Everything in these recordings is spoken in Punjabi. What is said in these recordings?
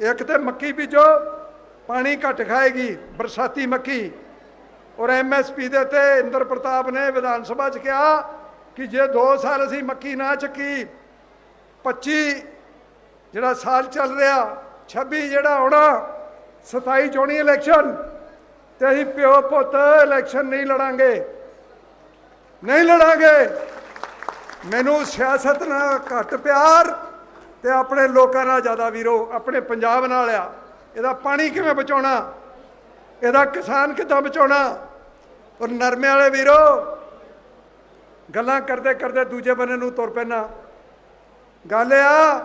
ਇੱਕ ਤੇ ਮੱਕੀ ਬੀਜੋ, ਪਾਣੀ ਘੱਟ ਖਾਏਗੀ, ਬਰਸਾਤੀ ਮੱਕੀ। ਔਰ ਐਮਐਸਪੀ ਦੇ ਤੇ ਇੰਦਰ ਪ੍ਰਤਾਪ ਨੇ ਵਿਧਾਨ ਸਭਾ 'ਚ ਕਿਹਾ ਕਿ ਜੇ 2 ਸਾਲ ਅਸੀਂ ਮੱਕੀ ਨਾ ਚੱਕੀ 25 ਜਿਹੜਾ ਸਾਲ ਚੱਲ ਰਿਹਾ 26 ਜਿਹੜਾ ਆਉਣਾ 27 ਚੋਣੀ ਇਲੈਕਸ਼ਨ, ਤੇ ਅਸੀਂ ਪਿਓ ਪੁੱਤ ਇਲੈਕਸ਼ਨ ਨਹੀਂ ਲੜਾਂਗੇ। ਨਹੀਂ ਲੜਾਂਗੇ। ਮੈਨੂੰ ਸਿਆਸਤ ਨਾਲ ਘੱਟ ਪਿਆਰ। ਤੇ ਆਪਣੇ ਲੋਕਾਂ ਨਾਲ ਜ਼ਿਆਦਾ ਵੀਰੋ, ਆਪਣੇ ਪੰਜਾਬ ਨਾਲ ਆ। ਇਹਦਾ ਪਾਣੀ ਕਿਵੇਂ ਬਚਾਉਣਾ? ਇਹਦਾ ਕਿਸਾਨ ਕਿੱਦਾਂ ਬਚਾਉਣਾ? ਔਰ ਨਰਮੇ ਵਾਲੇ ਵੀਰੋ, ਗੱਲਾਂ ਕਰਦੇ ਕਰਦੇ ਦੂਜੇ ਬੰਨੇ ਨੂੰ ਤੁਰ ਪੈਣਾ ਗੱਲ ਆ,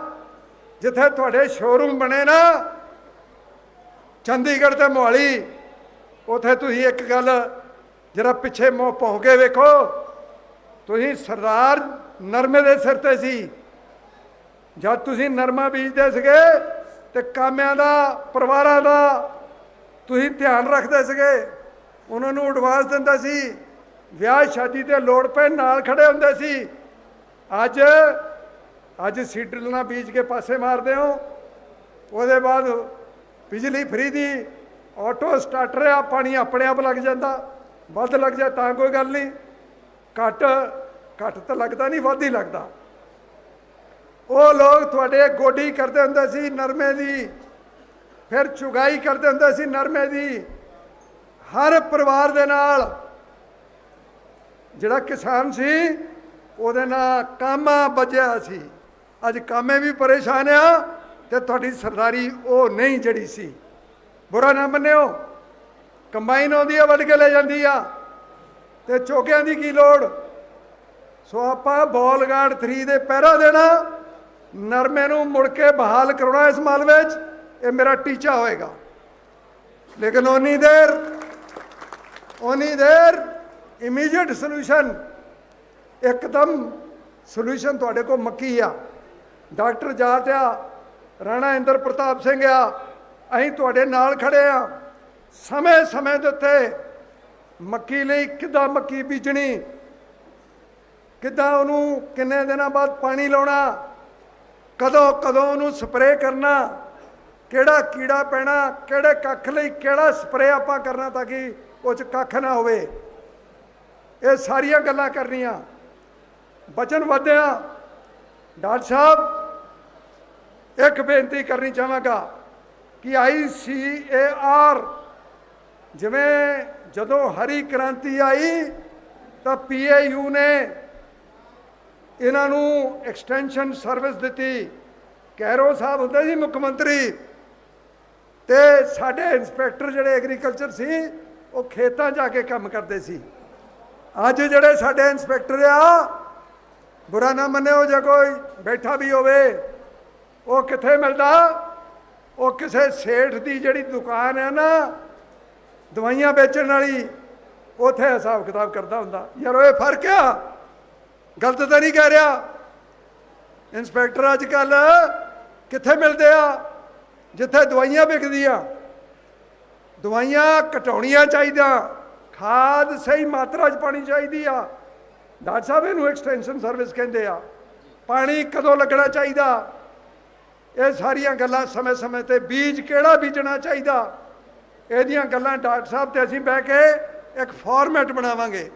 ਜਿੱਥੇ ਤੁਹਾਡੇ ਸ਼ੋਰੂਮ ਬਣੇ ਨਾ, ਚੰਡੀਗੜ੍ਹ ਤੇ ਮੋਹਾਲੀ, ਉਥੇ ਤੁਸੀਂ ਇੱਕ ਗੱਲ ਜਿਹੜਾ ਪਿੱਛੇ ਮੋਹ ਭੌਂ ਕੇ ਵੇਖੋ। ਤੁਸੀਂ ਸਰਦਾਰ ਨਰਮੇ ਦੇ ਸਿਰ ਤੇ ਸੀ। ਜਦ ਤੁਸੀਂ ਨਰਮਾ ਬੀਜਦੇ ਸੀਗੇ ਤੇ ਕਾਮਿਆਂ ਦਾ, ਪਰਿਵਾਰਾਂ ਦਾ ਤੁਸੀਂ ਧਿਆਨ ਰੱਖਦੇ ਸੀਗੇ, ਉਹਨਾਂ ਨੂੰ ਐਡਵਾਂਸ ਦਿੰਦੇ ਸੀ, ਵਿਆਹ ਸ਼ਾਦੀ ਤੇ ਲੋੜ ਪੈ ਨਾਲ ਖੜੇ ਹੁੰਦੇ ਸੀ। ਅੱਜ ਅੱਜ ਸੀਡਲ ਬੀਜ ਕੇ ਪਾਸੇ ਮਾਰਦੇ ਹੋ। ਉਹਦੇ ਬਾਅਦ ਬਿਜਲੀ ਫਰੀ ਦੀ, ਆਟੋ ਸਟਾਰਟਰ ਆ, ਪਾਣੀ ਆਪਣੇ ਆਪ ਲੱਗ ਜਾਂਦਾ। ਵੱਧ ਲੱਗ ਜਾ ਤਾਂ ਕੋਈ ਗੱਲ ਨਹੀਂ। ਘੱਟ ਘੱਟ ਤਾਂ ਲੱਗਦਾ ਨਹੀਂ, ਵੱਧ ਹੀ ਲੱਗਦਾ। ਉਹ ਲੋਕ ਤੁਹਾਡੇ ਗੋਡੀ ਕਰਦੇ ਹੁੰਦੇ ਸੀ ਨਰਮੇ ਦੀ, ਫਿਰ ਚੁਗਾਈ ਕਰਦੇ ਹੁੰਦੇ ਸੀ ਨਰਮੇ ਦੀ। ਹਰ ਪਰਿਵਾਰ ਦੇ ਨਾਲ ਜਿਹੜਾ ਕਿਸਾਨ ਸੀ, ਉਹਦੇ ਨਾਲ ਕਾਮਾ ਬਚਿਆ ਸੀ। ਅੱਜ ਕਾਮੇ ਵੀ ਪਰੇਸ਼ਾਨ ਆ ਤੇ ਤੁਹਾਡੀ ਸਰਦਾਰੀ ਉਹ ਨਹੀਂ ਜਿਹੜੀ ਸੀ। ਬੁਰਾ ਨਾ ਮੰਨਿਓ, ਕੰਬਾਈਨ ਆਉਂਦੀ ਆ, ਵੱਢ ਕੇ ਲੈ ਜਾਂਦੀ ਆ ਤੇ ਚੋਕਿਆਂ ਦੀ ਕੀ ਲੋੜ? ਸੋ ਆਪਾਂ ਬੋਲ ਗਾਰਡ 3 ਦੇ ਪਹਿਰਾ ਦੇਣਾ। ਨਰਮੇ ਨੂੰ ਮੁੜ ਕੇ ਬਹਾਲ ਕਰਾਉਣਾ ਇਸ ਮਾਲ ਵਿੱਚ, ਇਹ ਮੇਰਾ ਟੀਚਾ ਹੋਏਗਾ। ਲੇਕਿਨ ਉਨੀ ਦੇਰ ਉਨੀ ਦੇਰ ਇਮੀਡੀਏਟ ਸੋਲੂਸ਼ਨ ਇੱਕਦਮ ਸੋਲੂਸ਼ਨ ਤੁਹਾਡੇ ਕੋਲ ਮੱਕੀ ਆ। ਡਾਕਟਰ ਜਾਟ ਆ ਰਾਣਾ ਇੰਦਰ ਪ੍ਰਤਾਪ ਸਿੰਘ ਆ, ਅਸੀਂ ਤੁਹਾਡੇ ਨਾਲ ਖੜੇ ਆ। ਸਮੇਂ ਸਮੇਂ ਦੇ ਉੱਤੇ ਮੱਕੀ ਲਈ ਕਿੱਦਾਂ ਮੱਕੀ ਬੀਜਣੀ, ਕਿੱਦਾਂ ਉਹਨੂੰ ਕਿੰਨੇ ਦਿਨਾਂ ਬਾਅਦ ਪਾਣੀ ਲਾਉਣਾ ਕਦੋਂ ਕਦੋਂ ਉਹਨੂੰ ਸਪਰੇਅ ਕਰਨਾ, ਕਿਹੜਾ ਕੀੜਾ ਪੈਣਾ, ਕਿਹੜੇ ਕੱਖ ਲਈ ਕਿਹੜਾ ਸਪਰੇਅ ਆਪਾਂ ਕਰਨਾ ਤਾਂ ਕਿ ਉਹ ਚ ਕੱਖ ਨਾ ਹੋਵੇ। ਇਹ ਸਾਰੀਆਂ ਗੱਲਾਂ ਕਰਨੀਆਂ। ਬਚਨ ਵਧਿਆ। ਡਾਕਟਰ ਸਾਹਿਬ, ਇੱਕ ਬੇਨਤੀ ਕਰਨੀ ਚਾਹਾਂਗਾ ਕਿ ਆਈਸੀਏਆਰ ਜਿਵੇਂ ਜਦੋਂ ਹਰੀ ਕ੍ਰਾਂਤੀ ਆਈ ਤਾਂ ਪੀਏਯੂ ਨੇ ਇਹਨਾਂ ਨੂੰ ਐਕਸਟੈਂਸ਼ਨ ਸਰਵਿਸ ਦਿੱਤੀ। ਕੈਰੋ ਸਾਹਿਬ ਹੁੰਦੇ ਸੀ ਮੁੱਖ ਮੰਤਰੀ। ਤੇ ਸਾਡੇ ਇਨਸਪੈਕਟਰ ਜਿਹੜੇ ਐਗਰੀਕਲਚਰ ਸੀ, ਉਹ ਖੇਤਾਂ ਜਾ ਕੇ ਕੰਮ ਕਰਦੇ ਸੀ। ਅੱਜ ਜਿਹੜੇ ਸਾਡੇ ਇਨਸਪੈਕਟਰ ਆ, ਬੁਰਾ ਨਾ ਮੰਨਿਓ ਜੇ ਕੋਈ ਬੈਠਾ ਵੀ ਹੋਵੇ, ਉਹ ਕਿੱਥੇ ਮਿਲਦਾ? ਉਹ ਕਿਸੇ ਸੇਠ ਦੀ ਜਿਹੜੀ ਦੁਕਾਨ ਹੈ ਨਾ, ਦਵਾਈਆਂ ਵੇਚਣ ਵਾਲੀ, ਉਥੇ ਹਿਸਾਬ ਕਿਤਾਬ ਕਰਦਾ ਹੁੰਦਾ। ਯਾਰ ਉਹ ਇਹ ਫ਼ਰਕ ਆ? ਗਲਤ ਤਾਂ ਨਹੀਂ ਕਹਿ ਰਿਹਾ। ਇਨਸਪੈਕਟਰ ਅੱਜ ਕੱਲ ਕਿੱਥੇ ਮਿਲਦੇ ਆ? ਜਿੱਥੇ ਦਵਾਈਆਂ ਵਿਕਦੀਆਂ। ਦਵਾਈਆਂ ਘਟਾਉਣੀਆਂ ਚਾਹੀਦਾ ਖਾਦ ਸਹੀ ਮਾਤਰਾ 'ਚ ਪਾਣੀ ਚਾਹੀਦੀ ਆ। ਡਾਕਟਰ ਸਾਹਿਬ, ਇਹਨੂੰ ਐਕਸਟੈਂਸ਼ਨ ਸਰਵਿਸ ਕਹਿੰਦੇ ਆ। ਪਾਣੀ ਕਦੋਂ ਲੱਗਣਾ ਚਾਹੀਦਾ? ਇਹ ਸਾਰੀਆਂ ਗੱਲਾਂ ਸਮੇਂ-ਸਮੇਂ ਤੇ ਬੀਜ ਕਿਹੜਾ ਬੀਜਣਾ ਚਾਹੀਦਾ? ਇਹਦੀਆਂ ਗੱਲਾਂ ਡਾਕਟਰ ਸਾਹਿਬ ਤੇ ਅਸੀਂ ਬਹਿ ਕੇ ਇੱਕ ਫਾਰਮੈਟ ਬਣਾਵਾਂਗੇ।